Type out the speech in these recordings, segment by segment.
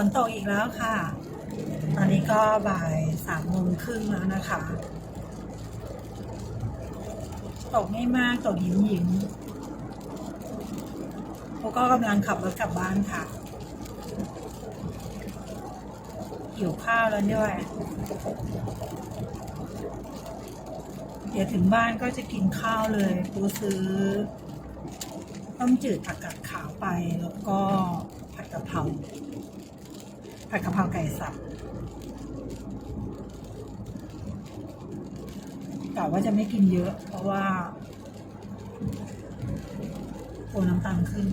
ฝนตกอีกแล้วค่ะ ตอนนี้ก็บ่ายสามโมงครึ่งแล้วนะคะ ตกไม่มากตกหยิมหยิมพวกก็กำลังขับรถกลับบ้านค่ะ หิวข้าวแล้วด้วย เดี๋ยวถึงบ้านก็จะกินข้าวเลยปูซื้อต้มจืดผักกาดขาวไปแล้วก็ผัดกะเพรา ผัดกะเพราไก่สับกะว่าจะไม่กินเยอะ เพราะว่า กลัวน้ำตาลขึ้น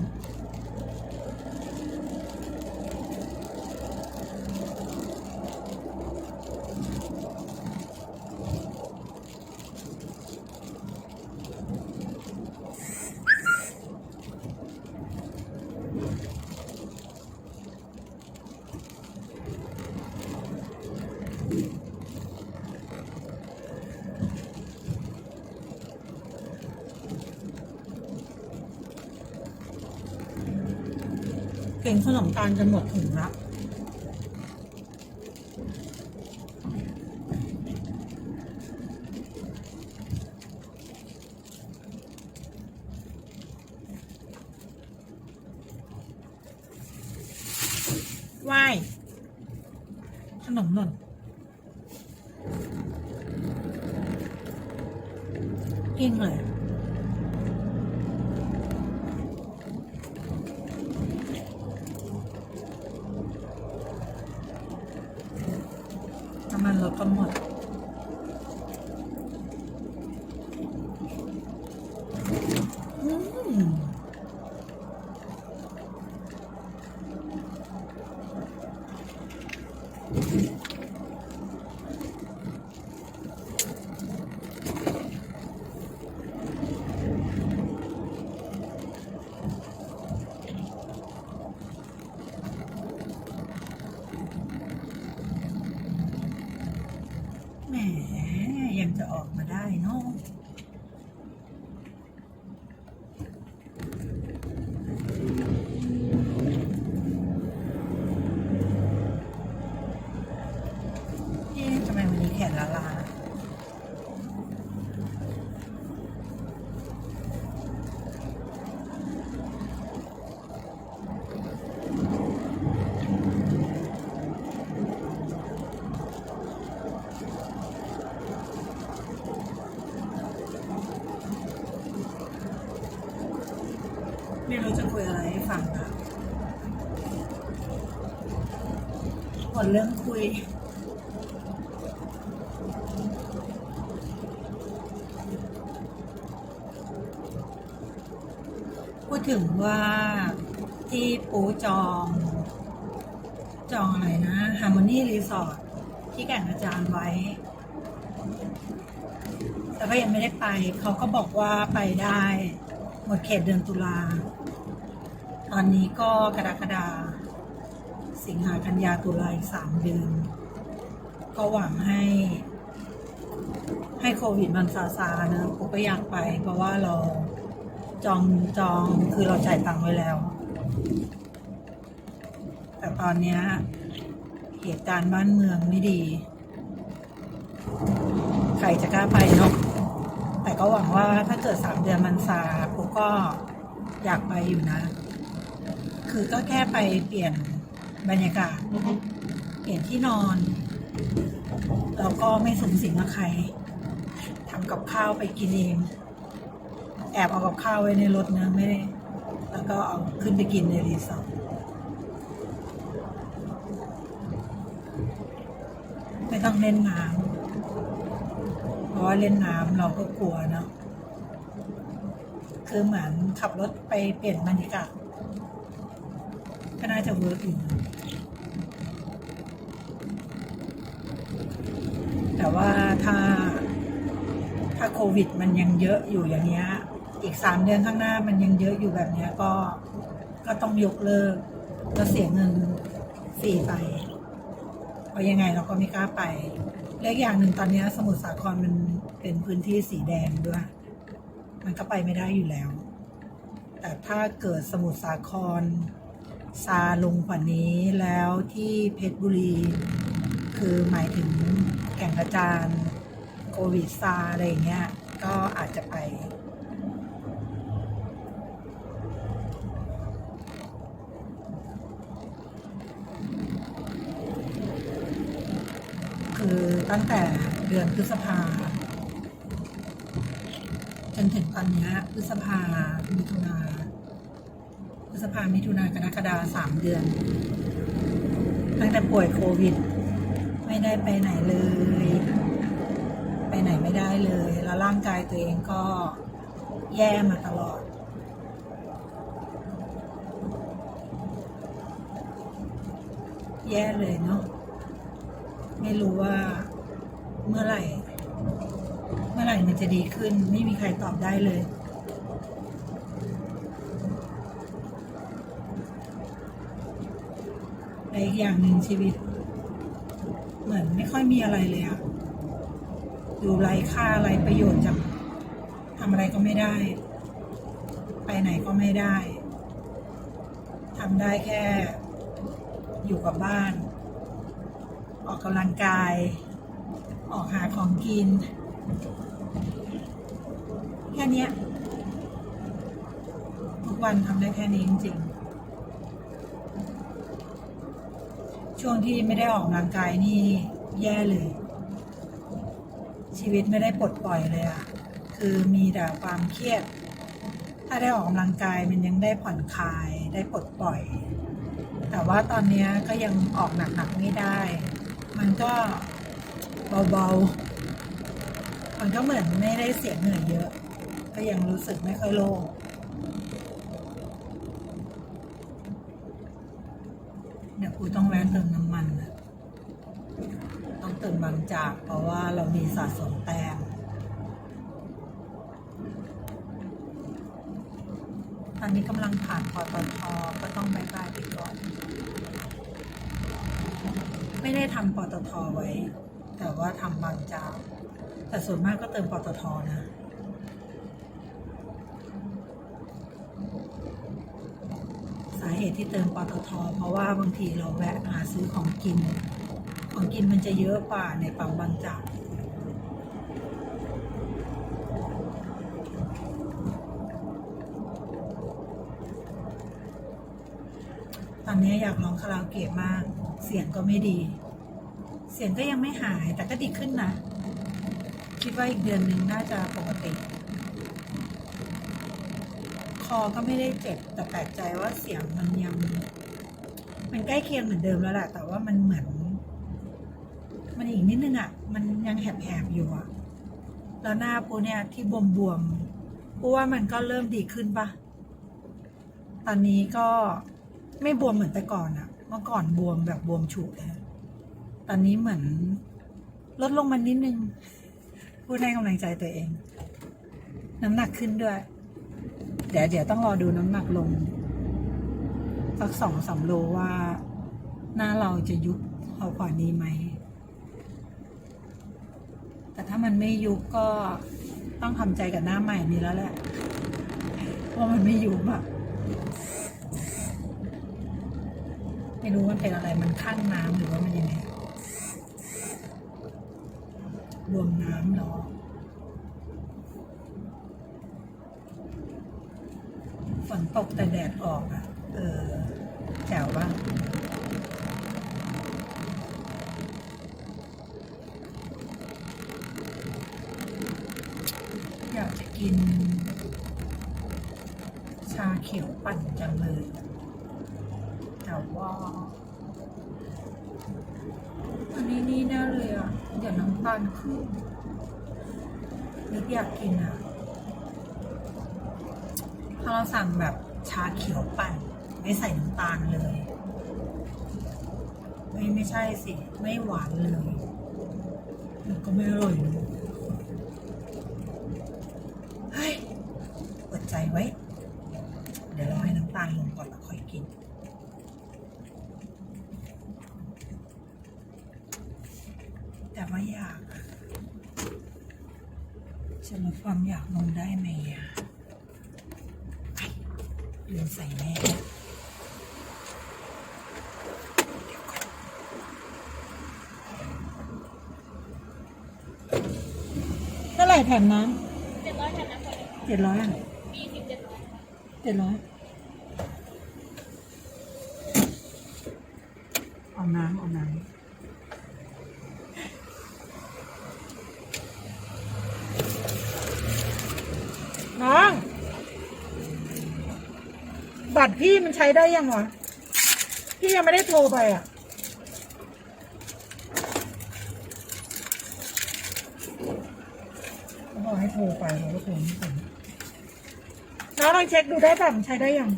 ก่งขนมตาลจะหมดถุงละว่ายขนมหล่นกิ้งเลย น้ำมันรถก็หมด อืม แหมยังจะออกมาได้เนาะเอ๊ะทำไมวันนี้แขนละลาไม่รู้จะคุยอะไรให้ฟังอะ หมดเรื่องคุย พูดถึงว่าที่ปูจอง จองอะไรนะ Harmony Resort ที่แก่งอาจารย์ไว้ แต่ก็ยังไม่ได้ไป เขาก็บอกว่าไปได้ หมดเขตเดือนตุลา ตอนนี้ก็กระดากฎา สิงหากันยาตุลาอีกสามเดือน ก็หวังให้ ให้โควิดมันซาซานะผมก็อยากไป เพราะว่าเราจองจองคือเราจ่ายตังค์ไว้แล้ว แต่ตอนนี้เหตุการณ์บ้านเมืองไม่ดี ใครจะกล้าไปเนาะแต่ก็หวังว่าถ้าเกิดสามเดือนมันซาปุ๊กก็อยากไปอยู่นะ คือก็แค่ไปเปลี่ยน บรรยากาศ เปลี่ยนที่นอน แล้วก็ไม่สูงสิงกับใครทำกับข้าวไปกินเอง แอบเอากับข้าวไว้ในรถนะไม่ได้ แล้วก็เอาขึ้นไปกินในรีสอร์ทไม่ต้องเล่นน้ำเพราะว่าเล่นน้ำเราก็กลัวเนาะคือเหมือนขับรถไปเปลี่ยนบรรยากาศก็น่าจะเวิร์กอยู่ แต่ว่าถ้าถ้าโควิด มันยังเยอะอยู่อย่างเงี้ย อีกสามเดือนข้างหน้ามันยังเยอะอยู่แบบเนี้ยก็ก็ต้องยกเลิกแล้วเสียเงินฟรีไปเพราะยังไงเราก็ไม่กล้าไป และอีกอย่างหนึ่งตอนนี้สมุทรสาครมันเป็นพื้นที่สีแดงด้วย มันก็ไปไม่ได้อยู่แล้ว แต่ถ้าเกิดสมุทรสาครซาลงกว่านี้แล้วที่เพชรบุรี คือหมายถึงแก่งกระจานโควิดซาอะไรเงี้ย ก็อาจจะไปคือตั้งแต่เดือนพฤษภา จนถึงตอนเนี้ยพฤษภา มิถุนาพฤษภา มิถุนากรกฎาสามเดือน ตั้งแต่ป่วยโควิด ไม่ได้ไปไหนเลย ไปไหนไม่ได้เลย แล้วร่างกายตัวเองก็แย่มาตลอด แย่เลยเนาะไม่รู้ว่าเมื่อไหร่ เมื่อไหร่มันจะดีขึ้น ไม่มีใครตอบได้เลยแต่อีกอย่างหนึ่งชีวิต เหมือนไม่ค่อยมีอะไรเลยอะดูไร้ค่าไร้ประโยชน์จังทำอะไรก็ไม่ได้ ไปไหนก็ไม่ได้ทำได้แค่อยู่กับบ้าน ออกกำลังกาย ออกหาของกิน แค่นี้ทุกวันทำได้แค่นี้จริงๆ ช่วงที่ไม่ได้ออกกำลังกายนี่แย่เลย ชีวิตไม่ได้ปลดปล่อยเลยอะคือมีแต่ความเครียด ถ้าได้ออกกำลังกายมันยังได้ผ่อนคลายได้ปลดปล่อย แต่ว่าตอนนี้ก็ยังออกหนักๆไม่ได้ มันก็เบาๆมันก็เหมือนไม่ได้เสียเหนื่อยเยอะ ก็ยังรู้สึกไม่ค่อยโล่ง เดี๋ยวกูต้องแวะเติมน้ำมันนะต้องเติมบางจาก เพราะว่าเรามีสะสมแต้มตอนนี้กำลังผ่านปตทก็ต้องบายบายไปก่อน ไม่ได้ทำปตทไว้ แต่ว่าทำบางจ้าแต่ส่วนมากก็เติมปตทนะ สาเห ตุที่เติมปตท เพราะว่าบางทีเราแวะหาซื้อของกิน ของกินมันจะเยอะกว่าในปั๊มบางจากตอนนี้อยากร้องคาราโอเกะมาก เสียงก็ไม่ดี เสียงก็ยังไม่หายแต่ก็ดีขึ้นนะ คิดว่าอีกเดือนหนึ่งน่าจะปกติ คอก็ไม่ได้เจ็บแต่แปลกใจว่าเสียงมันยัง มันใกล้เคียงเหมือนเดิมแล้วแหละแต่ว่ามันเหมือน มันอีกนิดนึงอะ มันยังแหบๆอยู่อะ แล้วหน้าปูเนี่ยที่บวมๆปูว่ามันก็เริ่มดีขึ้นปะตอนนี้ก็ไม่บวมเหมือนแต่ก่อนอะเมื่อก่อนบวมแบบบวมฉุกเลยตอนนี้เหมือน ลดลงมานิดนึง พูดให้กำลังใจตัวเอง น้ำหนักขึ้นด้วย ดี๋ยวเดี๋ยวต้องรอดูน้ำหนักลง สักสองสามโลว่า หน้าเราจะยุบเอากว่านี้ไหม แต่ถ้ามันไม่ยุบก็ต้องทำใจกับหน้าใหม่นี้แล้วแหละเพราะมันไม่ยุบอะไม่รู้มันเป็นอะไรมันข้างน้ำหรือว่ามันยังไงรวมน้ำหรอ ฝน ตกแต่แดดออกอะ เออแจ๋วบ้าอยากจะกิน ชาเขียวปั่นจังเลย แต่ว่าอันนี้นี่แน่เลยอะ เดี๋ยวน้ำตาลขึ้นนึกอยากกินอะ ถ้าเราสั่งแบบชาเขียวปั่น ไม่ใส่น้ำตาลเลย ไม่ไม่ใช่สิ ไม่หวานเลยมันก็ไม่อร่อยเลยเฮ้ยอดใจไว้ เดี๋ยวเราให้น้ำตาลลงก่อนแล้วค่อยกินแต่ว่าอยากจะลดความอยากลงได้ไหมอะ ลืมใส่แม่เท่าไรแผ่นน้เจ็ดร้อยแผ่นน้ำฝนเจ็ดร้อยอะมีสิบเจ็ดร้อยเจ็ดร้อยเอาน้ำเอาน้ำ บัตรพี่มันใช้ได้ยังวะพี่ยังไม่ได้โทรไปอะเขาบอกให้โทรไปเราก็โทรไม่ถึงน้องลองเช็คดูได้ป่ะมันใช้ได้ยัง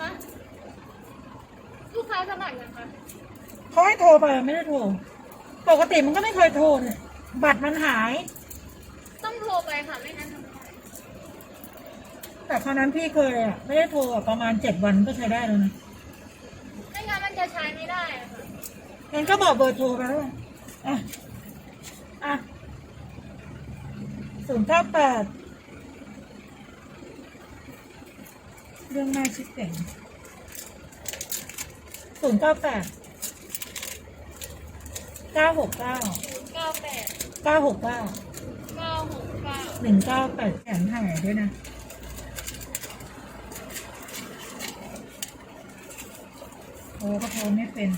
ฮะลูกค้าสมัครยังคะเขาให้โทรไปไม่ได้โทร ปกติมันก็ไม่เคยโทรเนี่ยบัตรมันหาย ต้องโทรไปค่ะไม่งั้นทำไม่ได้ แต่คราวนั้นพี่เคยอะไม่ได้โทรอะประมาณเจ็ดวันก็ใช้ได้แล้วนะไม่งั้นมันจะใช้ไม่ได้อะค่ะงั้นก็บอกเบอร์โทรไปแล้วกันอะ อะศูนย์เก้าแปดเรื่องหน้าชิดเก่งศูนย์เก้าแปดเก้าหกเก้าศูนย์เก้าแปดเก้าหกเก้าเก้าหกเก้า หนึ่งเก้าแปดแขนหายด้วยนะ โอ้ก็โทรไม่เป็น